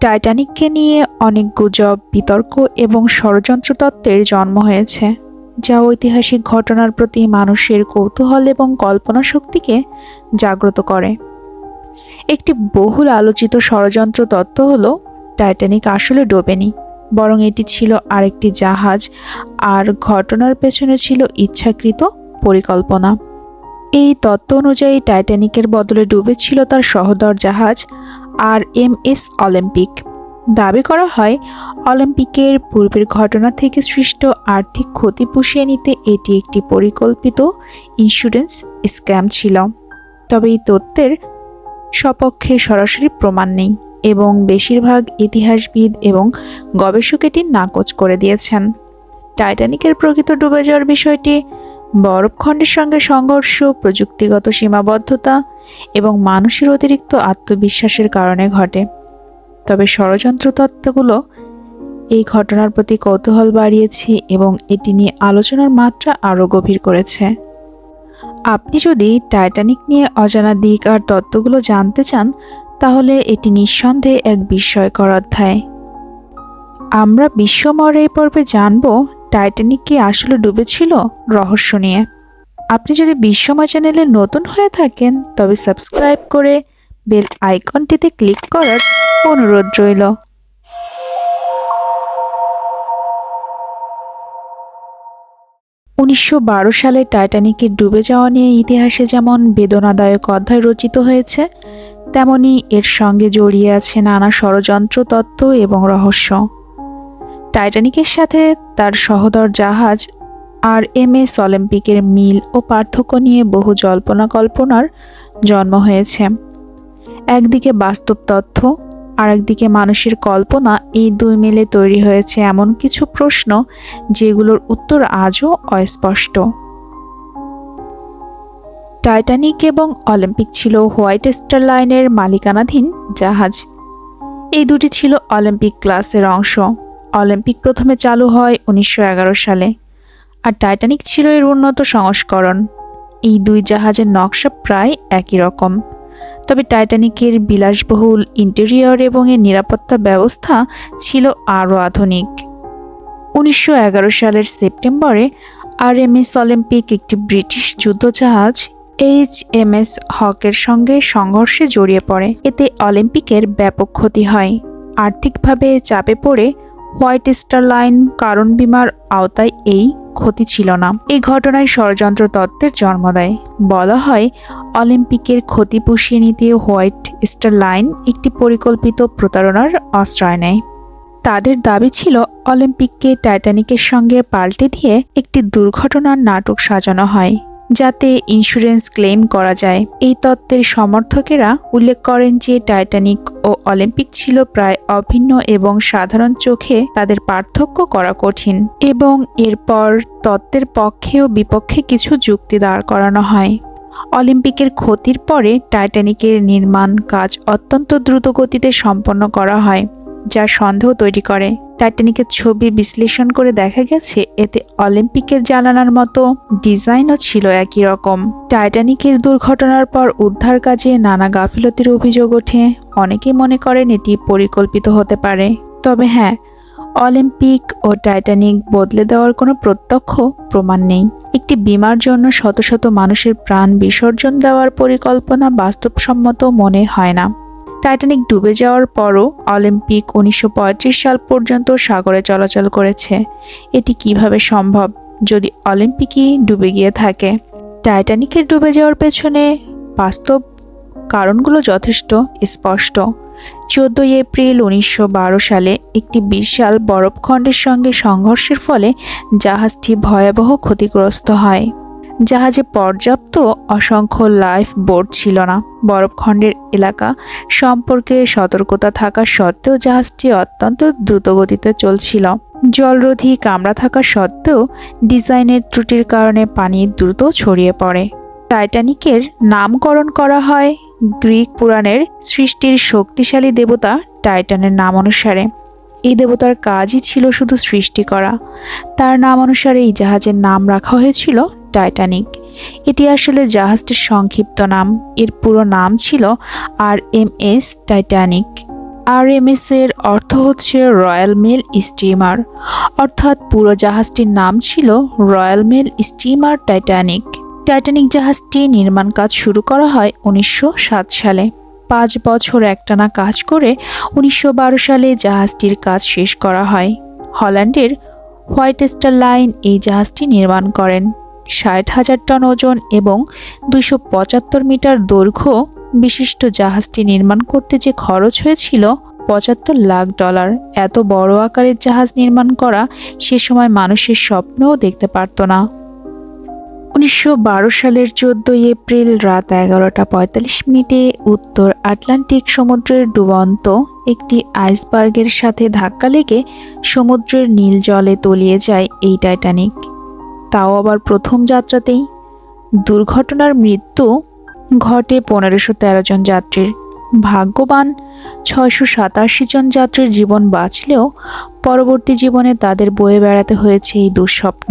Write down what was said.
টাইটানিককে নিয়ে অনেক গুজব, বিতর্ক এবং ষড়যন্ত্র তত্ত্বের জন্ম হয়েছে, যা ঐতিহাসিক ঘটনার প্রতি মানুষের কৌতূহল এবং কল্পনা শক্তিকে জাগ্রত করে। একটি বহুল আলোচিত ষড়যন্ত্র তত্ত্ব হলো টাইটানিক আসলে ডোবেনি, বরং এটি ছিল আরেকটি জাহাজ আর ঘটনার পেছনে ছিল ইচ্ছাকৃত পরিকল্পনা। এই তত্ত্ব অনুযায়ী টাইটানিকের বদলে ডুবেছিল তার সহদর জাহাজ আর এম এস অলিম্পিক। দাবি করা হয়, অলিম্পিকের পূর্বের ঘটনা থেকে সৃষ্ট আর্থিক ক্ষতি পুষিয়ে নিতে এটি একটি পরিকল্পিত ইন্স্যুরেন্স স্ক্যাম ছিল। তবে এই তথ্যের সপক্ষে সরাসরি প্রমাণ নেই এবং বেশিরভাগ ইতিহাসবিদ এবং গবেষক এটি নাকচ করে দিয়েছেন। টাইটানিকের প্রকৃত ডুবে যাওয়ার বিষয়টি বরফখণ্ডের সঙ্গে সংঘর্ষ, প্রযুক্তিগত সীমাবদ্ধতা এবং মানুষের অতিরিক্ত আত্মবিশ্বাসের কারণে ঘটে। তবে ষড়যন্ত্র তত্ত্বগুলো এই ঘটনার প্রতি কৌতূহল বাড়িয়েছে এবং এটি নিয়ে আলোচনার মাত্রা আরও গভীর করেছে। আপনি যদি টাইটানিক নিয়ে অজানা দিক আর তত্ত্বগুলো জানতে চান, তাহলে এটি নিঃসন্দেহে এক বিস্ময়কর অধ্যায়। আমরা বিশ্বময়ের এই পর্বে জানব টাইটানিক কি আসলে ডুবেছিল রহস্য নিয়ে। আপনি যদি বিশ্বময় চ্যানেলে নতুন হয়ে থাকেন, তবে সাবস্ক্রাইব করে বেল আইকনটিতে ক্লিক করার অনুরোধ রইল। উনিশশো বারো সালে টাইটানিকের ডুবে যাওয়া নিয়ে ইতিহাসে যেমন বেদনাদায়ক অধ্যায় রচিত হয়েছে, তেমনি এর সঙ্গে জড়িয়ে আছে নানা ষড়যন্ত্র, তত্ত্ব এবং রহস্য। টাইটানিকের সাথে তার সহদর জাহাজ আর এম এস অলিম্পিকের মিল ও পার্থক্য নিয়ে বহু জল্পনা কল্পনার জন্ম হয়েছে। একদিকে বাস্তব তথ্য আর একদিকে মানুষের কল্পনা এই দুই মিলে তৈরি হয়েছে এমন কিছু প্রশ্ন যেগুলোর উত্তর আজও অস্পষ্ট। টাইটানিক এবং অলিম্পিক ছিল হোয়াইট স্টার লাইনের মালিকানাধীন জাহাজ। এই দুটি ছিল অলিম্পিক ক্লাসের অংশ। অলিম্পিক প্রথমে চালু হয় উনিশশো এগারো সালে, আর টাইটানিক ছিল এর উন্নত সংস্করণ। এই দুই জাহাজের নকশা প্রায় একই রকম। তবে টাইটানিকের বিলাসবহুল ইন্টেরিয়র এবং এর নিরাপত্তা ব্যবস্থা ছিল আরও আধুনিক। উনিশশো এগারো সালের সেপ্টেম্বরে আর এম এস অলিম্পিক একটি ব্রিটিশ যুদ্ধজাহাজ এইচ এম এস হকের সঙ্গে সংঘর্ষে জড়িয়ে পড়ে। এতে অলিম্পিকের ব্যাপক ক্ষতি হয়। আর্থিকভাবে চাপে পড়ে হোয়াইট স্টার লাইন কারণ বিমার আওতায় এই ক্ষতি ছিল না। এই ঘটনায় ষড়যন্ত্র তত্ত্বের জন্ম দেয়। বলা হয়, অলিম্পিকের ক্ষতি পুষিয়ে নিতে হোয়াইট স্টার লাইন একটি পরিকল্পিত প্রতারণার আশ্রয় নেয়। তাদের দাবি ছিল, অলিম্পিককে টাইটানিকের সঙ্গে পাল্টে দিয়ে একটি দুর্ঘটনার নাটক সাজানো হয়। যাতে ইন্স্যুরেন্স ক্লেম করা যায়। এই তত্ত্বের সমর্থকেরা উল্লেখ করেন যে টাইটানিক ও অলিম্পিক ছিল প্রায় অভিন্ন এবং সাধারণ চোখে তাদের পার্থক্য করা কঠিন এবং এরপর তত্ত্বের পক্ষে ও বিপক্ষে কিছু যুক্তি দাঁড় করানো হয়। অলিম্পিকের ক্ষতির পরে টাইটানিকের নির্মাণ কাজ অত্যন্ত দ্রুত গতিতে সম্পন্ন করা হয়। যা সন্দেহ তৈরি করে। টাইটানিকের ছবি বিশ্লেষণ করে দেখা গেছে, এতে অলিম্পিকের জানালার মতো ডিজাইনও ছিল একই রকম। টাইটানিকের দুর্ঘটনার পর উদ্ধার কাজে নানা গাফিলতির অভিযোগ ওঠে। অনেকে মনে করেন এটি পরিকল্পিত হতে পারে। তবে হ্যাঁ অলিম্পিক ও টাইটানিক বদলে দেওয়ার কোনো প্রত্যক্ষ প্রমাণ নেই। একটি বিমার জন্য শত শত মানুষের প্রাণ বিসর্জন দেওয়ার পরিকল্পনা বাস্তবসম্মত মনে হয় না। টাইটানিক ডুবে যাওয়ার পরও অলিম্পিক উনিশশো পঁয়ত্রিশ সাল পর্যন্ত সাগরে চলাচল করেছে। এটি কীভাবে সম্ভব যদি অলিম্পিকই ডুবে গিয়ে থাকে? টাইটানিকের ডুবে যাওয়ার পেছনে বাস্তব কারণগুলো যথেষ্ট স্পষ্ট। চোদ্দোই এপ্রিল উনিশশো বারো সালে একটি বিশাল বরফখণ্ডের সঙ্গে সংঘর্ষের ফলে জাহাজটি ভয়াবহ ক্ষতিগ্রস্ত হয়। জাহাজে পর্যাপ্ত অসংখ্য লাইফ বোট ছিল না। বরফখণ্ডের এলাকা সম্পর্কে সতর্কতা থাকা সত্ত্বেও জাহাজটি অত্যন্ত দ্রুতগতিতে চলছিল। জলরোধী কামরা থাকা সত্ত্বেও ডিজাইনের ত্রুটির কারণে পানি দ্রুত ছড়িয়ে পড়ে। টাইটানিকের নামকরণ করা হয় গ্রিক পুরাণের সৃষ্টির শক্তিশালী দেবতা টাইটানের নাম অনুসারে। এই দেবতার কাজই ছিল শুধু সৃষ্টি করা। তার নাম অনুসারে এই জাহাজের নাম রাখা হয়েছিল টাইটানিক। এটি আসলে জাহাজটির সংক্ষিপ্ত নাম। এর পুরো নাম ছিল R M S Titanic. RMS এর অর্থ হচ্ছে রয়্যাল মেল স্টিমার। অর্থাৎ পুরো জাহাজটির নাম ছিল royal mail steamer Titanic. Titanic জাহাজটি নির্মাণ কাজ শুরু করা হয় উনিশশো সাত সালে। পাঁচ বছর একটানা কাজ করে উনিশশো বারো সালে জাহাজটির কাজ শেষ করা হয়। হল্যান্ডের হোয়াইট স্টার লাইন এই জাহাজটি নির্মাণ করেন। ষাট হাজার টন ওজন এবং দুইশো পঁচাত্তর মিটার দৈর্ঘ্য বিশিষ্ট জাহাজটি নির্মাণ করতে যে খরচ হয়েছিল, পঁচাত্তর লাখ ডলার। এত বড় আকারের জাহাজ নির্মাণ করা সে সময় মানুষের স্বপ্নও দেখতে পারত না। উনিশশো বারো সালের চোদ্দোই এপ্রিল রাত এগারোটা পঁয়তাল্লিশ মিনিটে উত্তর আটলান্টিক সমুদ্রের ডুবন্ত একটি আইসবার্গের সাথে ধাক্কা লেগে সমুদ্রের নীল জলে তলিয়ে যায় এই টাইটানিক। তাও আবার প্রথম যাত্রাতেই? দুর্ঘটনার মৃত্যু? ঘটে পনেরোশো তেরো জন যাত্রীর। ভাগ্যবান, ছয়শো সাতাশি জন যাত্রীর জীবন বাঁচলেও পরবর্তী জীবনে তাদের বয়ে বেড়াতে হয়েছে এই দুঃস্বপ্ন।